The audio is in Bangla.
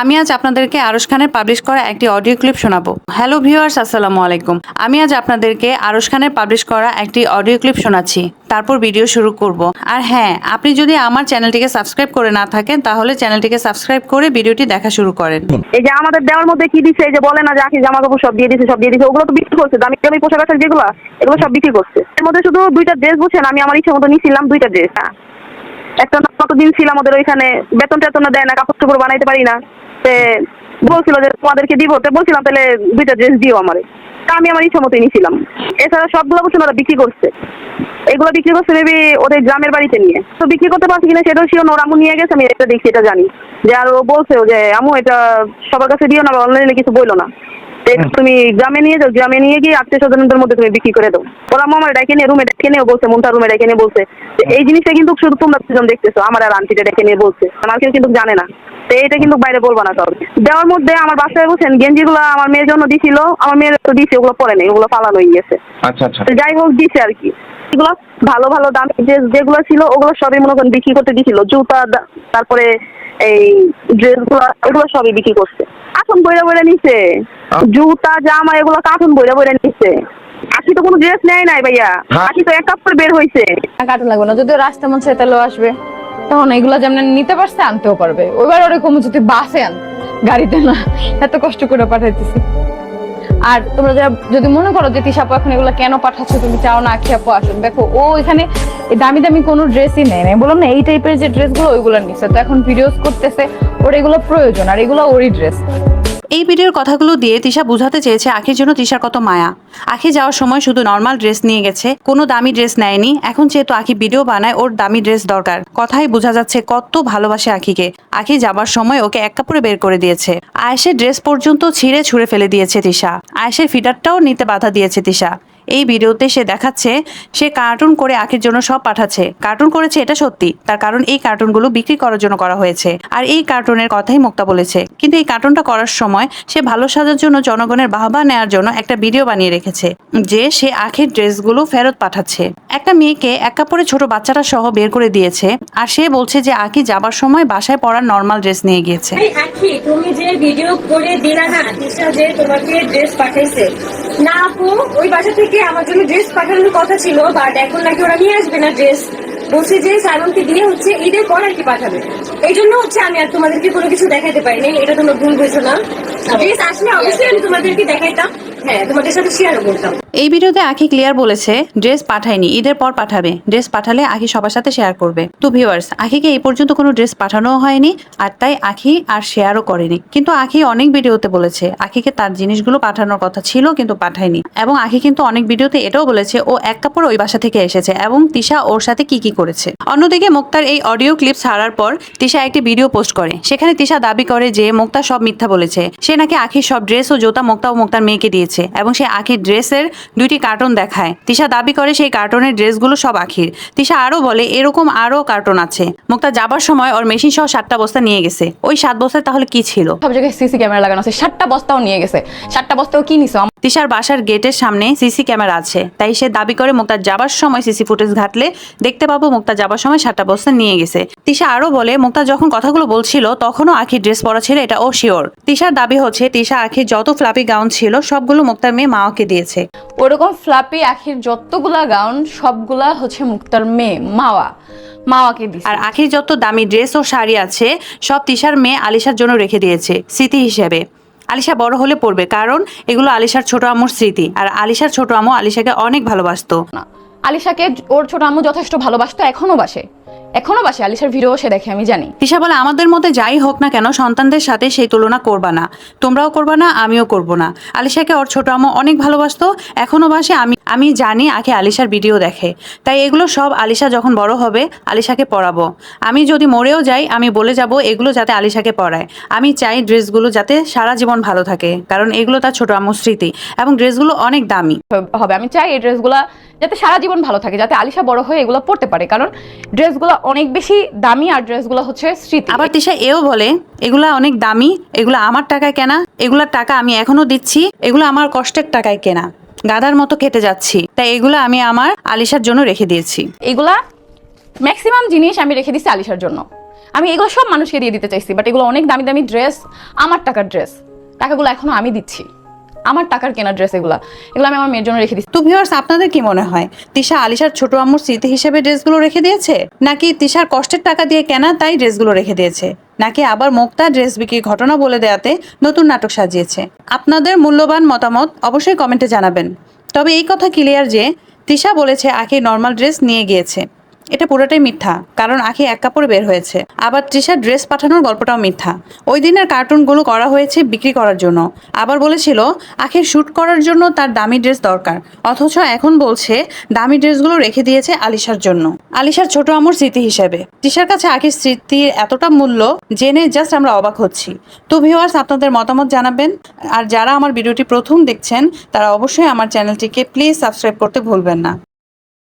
আমি আজ আপনাদেরকে আরশ খানের পাবলিশ করা একটি অডিও ক্লিপ শোনাবো। হ্যালো ভিউয়ার্স আসসালামু আলাইকুম। আমি আজ আপনাদেরকে আরশ খানের পাবলিশ করা একটি অডিও ক্লিপ শোনাচ্ছি। তারপর ভিডিও শুরু করব। আর হ্যাঁ আপনি যদি আমার চ্যানেলটিকে সাবস্ক্রাইব করে না থাকেন, তাহলে চ্যানেলটিকে সাবস্ক্রাইব করে ভিডিওটি দেখা শুরু করেন। এই যে আমাদের দেওয়ার মধ্যে কি দিছে, এই যে বলে না যে আখি জামা কাপড় সব দিয়ে দিছে, সব দিয়ে দিছে, ওগুলো তো বিক্রি করছে। দামি দামি পোশাক আশাক যেগুলো, এগুলো সব বিক্রি করছে। এর মধ্যে শুধু দুইটা ড্রেস বুঝছেন আমি আমার ইচ্ছা মতো নিয়েছিলাম দুইটা ড্রেস হ্যাঁ একটা কতদিন ছিলাম ওদের ওইখানে, বেতন টেতন দেয় না কাপড় চোপড় বানাইতে পারি না। বলছিল যে তোমাদেরকে দিব, তো বলছিলাম তাহলে দুইটা ড্রেস দিও আমারে। তা আমি আমার ইচ্ছা নিয়েছিলাম এছাড়া সবগুলো বলছেন ওরা বিক্রি করছে। এগুলো বিক্রি করছে মেবি ওদের গ্রামের বাড়িতে নিয়ে। তো বিক্রি করতে পারছি কিনা সেটাও শিওর ওর আমু নিয়ে গেছে, আমি এটা দেখছি, এটা জানি। যে আর ও বলছে যে আমু এটা সবার কাছে দিও না অনলাইনে কিছু বইলো না। তুমি গ্রামে নিয়ে যাও গ্রামে নিয়ে গিয়ে আত্মীয় স্বজনদের মধ্যে তুমি বিক্রি করে দাও। ওরা মামার ডেকে নিয়ে রুমে ডেকে নিয়ে বলছে মনটা রুমে ডেকে নিয়ে বলছে এই জিনিসটা কিন্তু শুধু তোমরা দুজন দেখতেছো আমার আর আন্টিটা ডেকে নিয়ে বলছে। আমার কেউ কিন্তু জানে না। তো এটা কিন্তু বাইরে বলব না কাউকে। দেওয়ার মধ্যে আমার বাসায় বলছেন গেঞ্জিগুলো আমার মেয়ের জন্য দিছিল আমার মেয়ের তো দিছে ওগুলো পরে নেই ওগুলো পালানো হয়ে গেছে। আচ্ছা আচ্ছা। তো যাই হোক দিছে আর কি। এগুলো ভালো ভালো দাম যে যেগুলো ছিল ওগুলো সবই মনে করেন বিক্রি করতে দিছিল। জুতা তারপরে এই ড্রেসগুলো এগুলো সবই বিক্রি করছে। কার্টুন বইরা বইরা নিছে। জুতা জামা এগুলো কার্টুন বইরা বইরা নিছে। আখি তো কোনো ড্রেস নেয় নাই ভাইয়া। হ্যাঁ। আখি তো এক কাপড় বের হয়েছে কাটুন লাগবে না। যদিও রাস্তা মন চাই তাহলেও আসবে তখন এগুলো যেমন নিতে পারছে আনতেও পারবে। ওইবার ওরকম যদি বাসে আন গাড়িতে না এত কষ্ট করে পাঠাইতেছি। আর তোমরা যারা যদি মনে করো যে তিশাপু এখন এগুলো কেন পাঠাচ্ছ, তুমি চাও না আখি আপু আসুন দেখো, ও এখানে দামি দামি কোনো ড্রেসই নেয় না। বললাম, না, এই টাইপের যে ড্রেসগুলো ওইগুলো নিচ্ছে তো এখন ভিডিওস করতেছে, ওর এগুলো প্রয়োজন, আর এগুলো ওরই ড্রেস এই ভিডিওর কথাগুলো দিয়ে তিশা বুঝাতে চেয়েছে আখির জন্য তিশার কত মায়া। আখি যাওয়ার সময় শুধু নর্মাল ড্রেস নিয়ে গেছে, কোনো দামি ড্রেস নেয়নি। এখন যেহেতু আখি ভিডিও বানায়, ওর দামি ড্রেস দরকার। কথাই বোঝা যাচ্ছে কত ভালোবাসে আখিকে। আখি যাবার সময় ওকে এক কাপড়ে বের করে দিয়েছে। আয়েশের ড্রেস পর্যন্ত ছিঁড়ে ছুঁড়ে ফেলে দিয়েছে তিশা। আয়েশের ফিডারটাও নিতে বাধা দিয়েছে তিশা। এই ভিডিওতে সে দেখাচ্ছে, সে কার্টুন করে আখির জন্য সব পাঠাচ্ছে। কার্টুন করেছে এটা সত্যি, তার কারণ এই কার্টুনগুলো বিক্রি করার জন্য করা হয়েছে। আর এই কার্টুনের কথাই মুক্তা বলেছে। কিন্তু এই কার্টুনটা করার সময় সে ভালো সাজার জন্য জনগণের বাহবা নেওয়ার জন্য একটা ভিডিও বানিয়ে রেখেছে, যে সে আখির ড্রেসগুলো ফেরত পাঠাচ্ছে। একটা মেয়েকে এক কাপড়ে ছোট বাচ্চাটা সহ বের করে দিয়েছে, আর সে বলছে যে আখি যাবার সময় বাসায় পরার নর্মাল ড্রেস নিয়ে গিয়েছে। আখি তুমি যে ভিডিও করে দিলা না যে তোমাকে ড্রেস পাঠাইছে। না আপু, ওই বাসা থেকে আমার জন্য ড্রেস পাঠানোর কথা ছিল বাট এখন নাকি ওরা নিয়ে আসবে না ড্রেস বলছে যে সাইমনকে দিয়ে হচ্ছে ঈদের পর আর কি পাঠাবে। এই জন্য হচ্ছে আমি আর তোমাদেরকে কোনো কিছু দেখাতে পারিনি এটা তোমরা ভুল বুঝো না। ড্রেস আসলে অবশ্যই আমি তোমাদেরকে দেখাইতাম। হ্যাঁ তোমাদের সাথে শেয়ারও করতাম। এই ভিডিওতে আখি ক্লিয়ার বলেছে, ড্রেস পাঠায়নি, ঈদের পর পাঠাবে। ড্রেস পাঠালে আখি সবার সাথে শেয়ার করবে। তো ভিউয়ার্স আখিকে এই পর্যন্ত কোনো ড্রেস পাঠানোও হয়নি, আর তাই আখি আর শেয়ারও করেনি। কিন্তু আখি অনেক ভিডিওতে বলেছে, আখিকে তার জিনিসগুলো পাঠানোর কথা ছিল কিন্তু পাঠায়নি। এবং আখি কিন্তু অনেক ভিডিওতে এটাও বলেছে, ও এক কাপড় ওই বাসা থেকে এসেছে এবং তিশা ওর সাথে কি কি করেছে? অন্যদিকে মুক্তার এই অডিও ক্লিপ ছাড়ার পর তিশা একটি ভিডিও পোস্ট করে। সেখানে তিশা দাবি করে যে মুক্তা সব মিথ্যা বলেছে। সে নাকি আখির সব ড্রেস ও জোতা মুক্তা ও মুক্তার মেয়েকে দিয়েছে এবং সে আখির ড্রেসের দুইটি কার্টুন দেখায়। তিশা দাবি করে সেই কার্টুনের ড্রেসগুলো সব আখির। তিশা আরও বলে এরকম আরও কার্টুন আছে। মুক্তা যাবার সময় ওর মেশিন সহ সাতটা বস্তা নিয়ে গেছে। ওই সাত বস্তায় তাহলে কি ছিল? সব জায়গায় সিসি ক্যামেরা লাগানো আছে। সাতটা বস্তাও নিয়ে গেছে। সাতটা বস্তাও কি নিছো? তিশার বাসার গেটের সামনে সিসি ক্যামেরা আছে। তাই সে দাবি করে মুক্তার যাবার সময় সিসি ফুটেজ ঘাটলে দেখতে পাবো মুক্তা যাবার সময় সাতটা বস্তা নিয়ে গেছে। তিশা আরও বলে মুক্তা যখন কথাগুলো বলছিল তখনও আখির ড্রেস পরা ছিল এটা ও শিওর। তিশার দাবি হচ্ছে তিশা আখির যত ফ্লাপি গাউন ছিল সবগুলো মুক্তার মেয়ে মাওকে দিয়েছে। ওরকম ফ্লাপি আখির যতগুলা গাউন সবগুলা হচ্ছে মুক্তার মেয়ে মাওয়া। মাওয়াকে দিছে। আর আখির যত দামি ড্রেস ও শাড়ি আছে সব তিশার মেয়ে আলিশার জন্য রেখে দিয়েছে স্মৃতি হিসেবে। আলিশা বড় হলে পড়বে কারণ এগুলো আলিশার ছোট আম্মুর স্মৃতি। আর আলিশার ছোট আম্মু আলিশাকে অনেক ভালোবাসতো। না আলিশাকে ওর ছোট আমু যথেষ্ট ভালোবাসতো এখনও বাসে। এখনও বাসে আলিশার ভিডিও সে দেখে আমি জানি। তিশা বলে আমাদের মধ্যে যাই হোক না কেন সন্তানদের সাথে সেই তুলনা করবা না। তোমরাও করবা না আমিও করব না। আলিশাকে ওর ছোট আম্মু অনেক ভালোবাসতো। এখনও বাসে আমি আমি জানি আগে আলিশার ভিডিও দেখে। তাই এগুলো সব আলিশা যখন বড় হবে আলিশাকে পরাবো আমি যদি মরেও যাই আমি বলে যাব এগুলো যাতে আলিশাকে পরায় আমি চাই ড্রেসগুলো যাতে সারা জীবন ভালো থাকে। কারণ এগুলো তার ছোট আম্মুর স্মৃতি এবং ড্রেসগুলো অনেক দামি। হবে আমি চাই এই ড্রেসগুলা যাতে সারা জীবন ভালো থাকে যাতে আলিশা বড় হয়ে এগুলো পড়তে পারে। কারণ ড্রেসগুলো অনেক বেশি দামি আর ড্রেসগুলো হচ্ছে স্মৃতি। আবার তিশা এও বলে এগুলা অনেক দামি এগুলো আমার টাকায় কেনা এগুলার টাকা আমি এখনও দিচ্ছি এগুলো আমার কষ্টের টাকায় কেনা গাদার মতো খেতে যাচ্ছি তাই এগুলো আমি আমার আলিশার জন্য রেখে দিয়েছি। এগুলা ম্যাক্সিমাম জিনিস আমি রেখে দিচ্ছি আলিশার জন্য। আমি এগুলো সব মানুষকে দিয়ে দিতে চাইছি বাট এগুলো অনেক দামি দামি ড্রেস আমার টাকার ড্রেস টাকাগুলো এখনও আমি দিচ্ছি। আমার টাকার কেনা ড্রেস এগুলো এগুলো আমি আমার মেয়ের জন্য রেখে দিচ্ছি তো ভিউয়ার্স আপনাদের কি মনে হয়? তিশা আলিশার ছোট আম্মুর স্মৃতি হিসেবে ড্রেসগুলো রেখে দিয়েছে? নাকি তিশার কষ্টের টাকা দিয়ে কেনা তাই ড্রেসগুলো রেখে দিয়েছে? নাকি আবার মুক্তা ড্রেস বিক্রির ঘটনা বলে দেয়াতে নতুন নাটক সাজিয়েছে? আপনাদের মূল্যবান মতামত অবশ্যই কমেন্টে জানাবেন। তবে এই কথা ক্লিয়ার যে তিশা বলেছে আখি নর্মাল ড্রেস নিয়ে গিয়েছে। এটা পুরোটাই মিথ্যা, কারণ আখি এক কাপড়ে বের হয়েছে। আবার তৃষার ড্রেস পাঠানোর গল্পটাও মিথ্যা। ওই দিনের কার্টুনগুলো করা হয়েছে বিক্রি করার জন্য। আবার বলেছিল আখির শ্যুট করার জন্য তার দামি ড্রেস দরকার। অথচ এখন বলছে, দামি ড্রেসগুলো রেখে দিয়েছে আলিশার জন্য। আলিশার ছোট আমর স্মৃতি হিসেবে। তৃষার কাছে আখির স্মৃতির এতটা মূল্য জেনে জাস্ট আমরা অবাক হচ্ছি। তো ভিউয়ার্স আপনাদের মতামত জানাবেন। আর যারা আমার ভিডিওটি প্রথম দেখছেন, তারা অবশ্যই আমার চ্যানেলটিকে প্লিজ সাবস্ক্রাইব করতে ভুলবেন না।